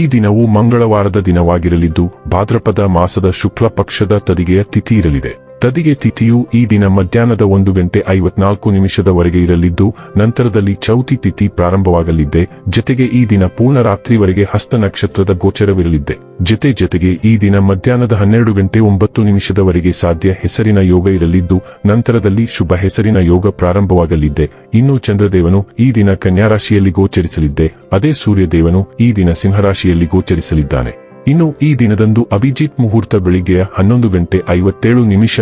ಈ ದಿನವು ಮಂಗಳವಾರದ ದಿನವಾಗಿರಲಿದ್ದು ಭಾದ್ರಪದ ಮಾಸದ ಶುಕ್ಲ ಪಕ್ಷದ ತದಿಗೆಯ ತಿಥಿ ಇರಲಿದೆ. ತದಿಗೆ ತಿಥಿಯು ಈ ದಿನ ಮಧ್ಯಾಹ್ನದ ಒಂದು ಗಂಟೆ ಐವತ್ನಾಲ್ಕು ನಿಮಿಷದವರೆಗೆ ಇರಲಿದ್ದು, ನಂತರದಲ್ಲಿ ಚೌತಿ ತಿಥಿ ಪ್ರಾರಂಭವಾಗಲಿದ್ದೆ, ಜತೆಗೆ ಈ ದಿನ ಪೂರ್ಣ ರಾತ್ರಿವರೆಗೆ ಹಸ್ತ ನಕ್ಷತ್ರದ ಗೋಚರವಿರಲಿದ್ದೆ. ಜತೆ ಜತೆಗೆ ಈ ದಿನ ಮಧ್ಯಾಹ್ನದ ಹನ್ನೆರಡು ಗಂಟೆ ಒಂಬತ್ತು ನಿಮಿಷದವರೆಗೆ ಸಾಧ್ಯ ಹೆಸರಿನ ಯೋಗ ಇರಲಿದ್ದು, ನಂತರದಲ್ಲಿ ಶುಭ ಹೆಸರಿನ ಯೋಗ ಪ್ರಾರಂಭವಾಗಲಿದ್ದೆ. ಇನ್ನು ಚಂದ್ರದೇವನು ಈ ದಿನ ಕನ್ಯಾರಾಶಿಯಲ್ಲಿ ಗೋಚರಿಸಲಿದ್ದೆ. ಅದೇ ಸೂರ್ಯದೇವನು ಈ ದಿನ ಸಿಂಹರಾಶಿಯಲ್ಲಿ ಗೋಚರಿಸಲಿದ್ದಾನೆ. ಇನ್ನು ಈ ದಿನದಂದು ಅಭಿಜಿತ್ ಮುಹೂರ್ತ ಬೆಳಿಗ್ಗೆಯ ಹನ್ನೊಂದು ಗಂಟೆ ಐವತ್ತೇಳು ನಿಮಿಷ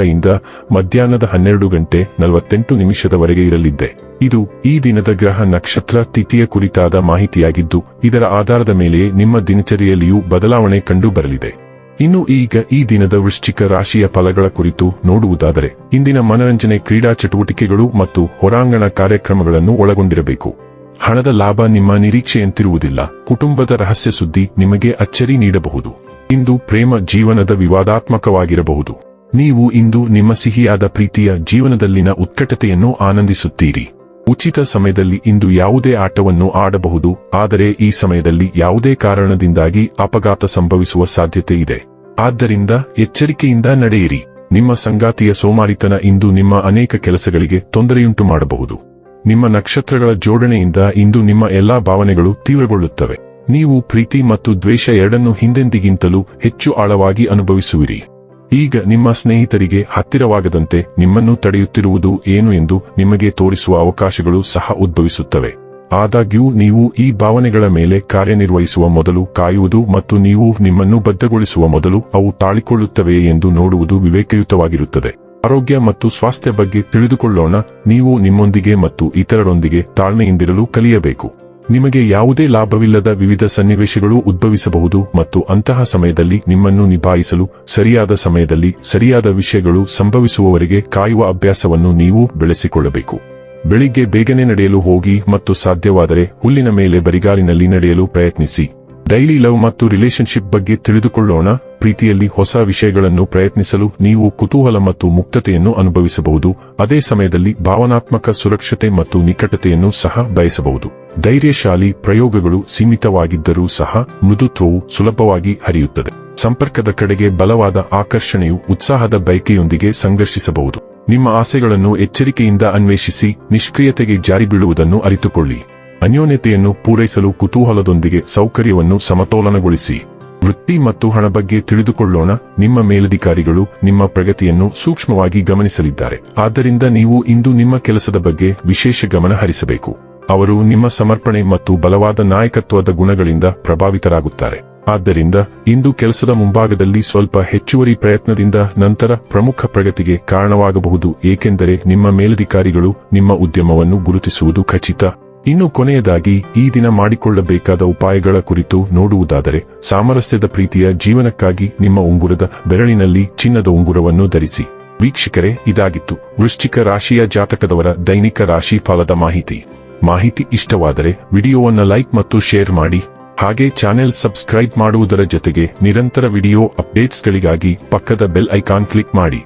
ಮಧ್ಯಾಹ್ನದ ಹನ್ನೆರಡು ಗಂಟೆ ನಲವತ್ತೆಂಟು ನಿಮಿಷದವರೆಗೆ ಇರಲಿದ್ದೆ. ಇದು ಈ ದಿನದ ಗ್ರಹ ನಕ್ಷತ್ರ ತಿಥಿಯ ಕುರಿತಾದ ಮಾಹಿತಿಯಾಗಿದ್ದು, ಇದರ ಆಧಾರದ ಮೇಲೆ ನಿಮ್ಮ ದಿನಚರಿಯಲ್ಲಿಯೂ ಬದಲಾವಣೆ ಕಂಡು ಬರಲಿದೆ. ಇನ್ನು ಈಗ ಈ ದಿನದ ವೃಶ್ಚಿಕ ರಾಶಿಯ ಫಲಗಳ ಕುರಿತು ನೋಡುವುದಾದರೆ, ಇಂದಿನ ಮನರಂಜನೆ ಕ್ರೀಡಾ ಚಟುವಟಿಕೆಗಳು ಮತ್ತು ಹೊರಾಂಗಣ ಕಾರ್ಯಕ್ರಮಗಳನ್ನು ಒಳಗೊಂಡಿರಬೇಕು. ಹಣದ ಲಾಭ ನಿಮ್ಮ ನಿರೀಕ್ಷೆಯಂತಿರುವುದಿಲ್ಲ. ಕುಟುಂಬದ ರಹಸ್ಯ ಸುದ್ದಿ ನಿಮಗೆ ಅಚ್ಚರಿ ನೀಡಬಹುದು. ಇಂದು ಪ್ರೇಮ ಜೀವನದ ವಿವಾದಾತ್ಮಕವಾಗಿರಬಹುದು. ನೀವು ಇಂದು ನಿಮ್ಮ ಸಿಹಿಯಾದ ಪ್ರೀತಿಯ ಜೀವನದಲ್ಲಿನ ಉತ್ಕಟತೆಯನ್ನು ಆನಂದಿಸುತ್ತೀರಿ. ಉಚಿತ ಸಮಯದಲ್ಲಿ ಇಂದು ಯಾವುದೇ ಆಟವನ್ನು ಆಡಬಹುದು, ಆದರೆ ಈ ಸಮಯದಲ್ಲಿ ಯಾವುದೇ ಕಾರಣದಿಂದಾಗಿ ಅಪಘಾತ ಸಂಭವಿಸುವ ಸಾಧ್ಯತೆ ಇದೆ. ಆದ್ದರಿಂದ ಎಚ್ಚರಿಕೆಯಿಂದ ನಡೆಯಿರಿ. ನಿಮ್ಮ ಸಂಗಾತಿಯ ಸೋಮಾರಿತನ ಇಂದು ನಿಮ್ಮ ಅನೇಕ ಕೆಲಸಗಳಿಗೆ ತೊಂದರೆಯುಂಟು ಮಾಡಬಹುದು ನಿಮ್ಮ ನಕ್ಷತ್ರಗಳ ಜೋಡಣೆಯಿಂದ ಇಂದು ನಿಮ್ಮ ಎಲ್ಲಾ ಭಾವನೆಗಳು ತೀವ್ರಗೊಳ್ಳುತ್ತವೆ. ನೀವು ಪ್ರೀತಿ ಮತ್ತು ದ್ವೇಷ ಎರಡನ್ನು ಹಿಂದೆಂದಿಗಿಂತಲೂ ಹೆಚ್ಚು ಆಳವಾಗಿ ಅನುಭವಿಸುವಿರಿ. ಈಗ ನಿಮ್ಮ ಸ್ನೇಹಿತರಿಗೆ ಹತ್ತಿರವಾಗದಂತೆ ನಿಮ್ಮನ್ನು ತಡೆಯುತ್ತಿರುವುದು ಏನು ಎಂದು ನಿಮಗೆ ತೋರಿಸುವ ಅವಕಾಶಗಳು ಸಹ ಉದ್ಭವಿಸುತ್ತವೆ. ಆದಾಗ್ಯೂ, ನೀವು ಈ ಭಾವನೆಗಳ ಮೇಲೆ ಕಾರ್ಯನಿರ್ವಹಿಸುವ ಮೊದಲು ಕಾಯುವುದು ಮತ್ತು ನೀವು ನಿಮ್ಮನ್ನು ಬದ್ಧಗೊಳಿಸುವ ಮೊದಲು ಅವು ತಾಳಿಕೊಳ್ಳುತ್ತವೆ ಎಂದು ನೋಡುವುದು ವಿವೇಕಯುತವಾಗಿರುತ್ತದೆ. ಆರೋಗ್ಯ ಮತ್ತು ಸ್ವಾಸ್ಥ್ಯ ಬಗ್ಗೆ ತಿಳಿದುಕೊಳ್ಳೋಣ. ನೀವು ನಿಮ್ಮೊಂದಿಗೆ ಮತ್ತು ಇತರರೊಂದಿಗೆ ತಾಳ್ಮೆಯಿಂದಿರಲು ಕಲಿಯಬೇಕು. ನಿಮಗೆ ಯಾವುದೇ ಲಾಭವಿಲ್ಲದ ವಿವಿಧ ಸನ್ನಿವೇಶಗಳು ಉದ್ಭವಿಸಬಹುದು ಮತ್ತು ಅಂತಹ ಸಮಯದಲ್ಲಿ ನಿಮ್ಮನ್ನು ನಿಭಾಯಿಸಲು, ಸರಿಯಾದ ಸಮಯದಲ್ಲಿ ಸರಿಯಾದ ವಿಷಯಗಳು ಸಂಭವಿಸುವವರೆಗೆ ಕಾಯುವ ಅಭ್ಯಾಸವನ್ನು ನೀವು ಬೆಳೆಸಿಕೊಳ್ಳಬೇಕು. ಬೆಳಿಗ್ಗೆ ಬೇಗನೆ ನಡೆಯಲು ಹೋಗಿ ಮತ್ತು ಸಾಧ್ಯವಾದರೆ ಹುಲ್ಲಿನ ಮೇಲೆ ಬರಿಗಾಲಿನಲ್ಲಿ ನಡೆಯಲು ಪ್ರಯತ್ನಿಸಿ. ಡೈಲಿ ಲವ್ ಮತ್ತು ರಿಲೇಶನ್ಶಿಪ್ ಬಗ್ಗೆ ತಿಳಿದುಕೊಳ್ಳೋಣ. ಪ್ರೀತಿಯಲ್ಲಿ ಹೊಸ ವಿಷಯಗಳನ್ನು ಪ್ರಯತ್ನಿಸಲು ನೀವು ಕುತೂಹಲ ಮತ್ತು ಮುಕ್ತತೆಯನ್ನು ಅನುಭವಿಸಬಹುದು. ಅದೇ ಸಮಯದಲ್ಲಿ ಭಾವನಾತ್ಮಕ ಸುರಕ್ಷತೆ ಮತ್ತು ನಿಕಟತೆಯನ್ನು ಸಹ ಬಯಸಬಹುದು. ಧೈರ್ಯಶಾಲಿ ಪ್ರಯೋಗಗಳು ಸೀಮಿತವಾಗಿದ್ದರೂ ಸಹ ಮೃದುತ್ವವು ಸುಲಭವಾಗಿ ಹರಿಯುತ್ತದೆ. ಸಂಪರ್ಕದ ಕಡೆಗೆ ಬಲವಾದ ಆಕರ್ಷಣೆಯು ಉತ್ಸಾಹದ ಬಯಕೆಯೊಂದಿಗೆ ಸಂಘರ್ಷಿಸಬಹುದು. ನಿಮ್ಮ ಆಸೆಗಳನ್ನು ಎಚ್ಚರಿಕೆಯಿಂದ ಅನ್ವೇಷಿಸಿ, ನಿಷ್ಕ್ರಿಯತೆಗೆ ಜಾರಿ ಬೀಳುವುದನ್ನು ಅರಿತುಕೊಳ್ಳಿ. ಅನ್ಯೋನ್ಯತೆಯನ್ನು ಪೂರೈಸಲು ಕುತೂಹಲದೊಂದಿಗೆ ಸೌಕರ್ಯವನ್ನು ಸಮತೋಲನಗೊಳಿಸಿ. ವೃತ್ತಿ ಮತ್ತು ಹಣ ಬಗ್ಗೆ ತಿಳಿದುಕೊಳ್ಳೋಣ. ನಿಮ್ಮ ಮೇಲಧಿಕಾರಿಗಳು ನಿಮ್ಮ ಪ್ರಗತಿಯನ್ನು ಸೂಕ್ಷ್ಮವಾಗಿ ಗಮನಿಸಲಿದ್ದಾರೆ. ಆದ್ದರಿಂದ ನೀವು ಇಂದು ನಿಮ್ಮ ಕೆಲಸದ ಬಗ್ಗೆ ವಿಶೇಷ ಗಮನ ಹರಿಸಬೇಕು. ಅವರು ನಿಮ್ಮ ಸಮರ್ಪಣೆ ಮತ್ತು ಬಲವಾದ ನಾಯಕತ್ವದ ಗುಣಗಳಿಂದ ಪ್ರಭಾವಿತರಾಗುತ್ತಾರೆ. ಆದ್ದರಿಂದ ಇಂದು ಕೆಲಸದ ಮುಂಭಾಗದಲ್ಲಿ ಸ್ವಲ್ಪ ಹೆಚ್ಚುವರಿ ಪ್ರಯತ್ನದಿಂದ ನಂತರ ಪ್ರಮುಖ ಪ್ರಗತಿಗೆ ಕಾರಣವಾಗಬಹುದು. ಏಕೆಂದರೆ ನಿಮ್ಮ ಮೇಲಧಿಕಾರಿಗಳು ನಿಮ್ಮ ಉದ್ಯಮವನ್ನು ಗುರುತಿಸುವುದು ಖಚಿತ. ಇನ್ನು ಕೊನೆಯದಾಗಿ, ಈ ದಿನ ಮಾಡಿಕೊಳ್ಳಬೇಕಾದ ಉಪಾಯಗಳ ಕುರಿತು ನೋಡುವುದಾದರೆ, ಸಾಮರಸ್ಯದ ಪ್ರೀತಿಯ ಜೀವನಕ್ಕಾಗಿ ನಿಮ್ಮ ಉಂಗುರದ ಬೆರಳಿನಲ್ಲಿ ಚಿನ್ನದ ಉಂಗುರವನ್ನು ಧರಿಸಿ. ವೀಕ್ಷಕರೇ, ಇದಾಗಿತ್ತು. ವೃಶ್ಚಿಕ ರಾಶಿಯ ಜಾತಕದವರ ದೈನಿಕ ರಾಶಿ ಫಲದ ಮಾಹಿತಿ. ಮಾಹಿತಿ ಇಷ್ಟವಾದರೆ, ವಿಡಿಯೋವನ್ನು ಲೈಕ್ ಮತ್ತು ಶೇರ್ ಮಾಡಿ. ಹಾಗೆ ಚಾನೆಲ್ ಸಬ್ಸ್ಕ್ರೈಬ್ ಮಾಡುವುದರ ಜೊತೆಗೆ ನಿರಂತರ ವಿಡಿಯೋ ಅಪ್ಡೇಟ್ಸ್ಗಳಿಗಾಗಿ ಪಕ್ಕದ ಬೆಲ್ ಐಕಾನ್ ಕ್ಲಿಕ್ ಮಾಡಿ.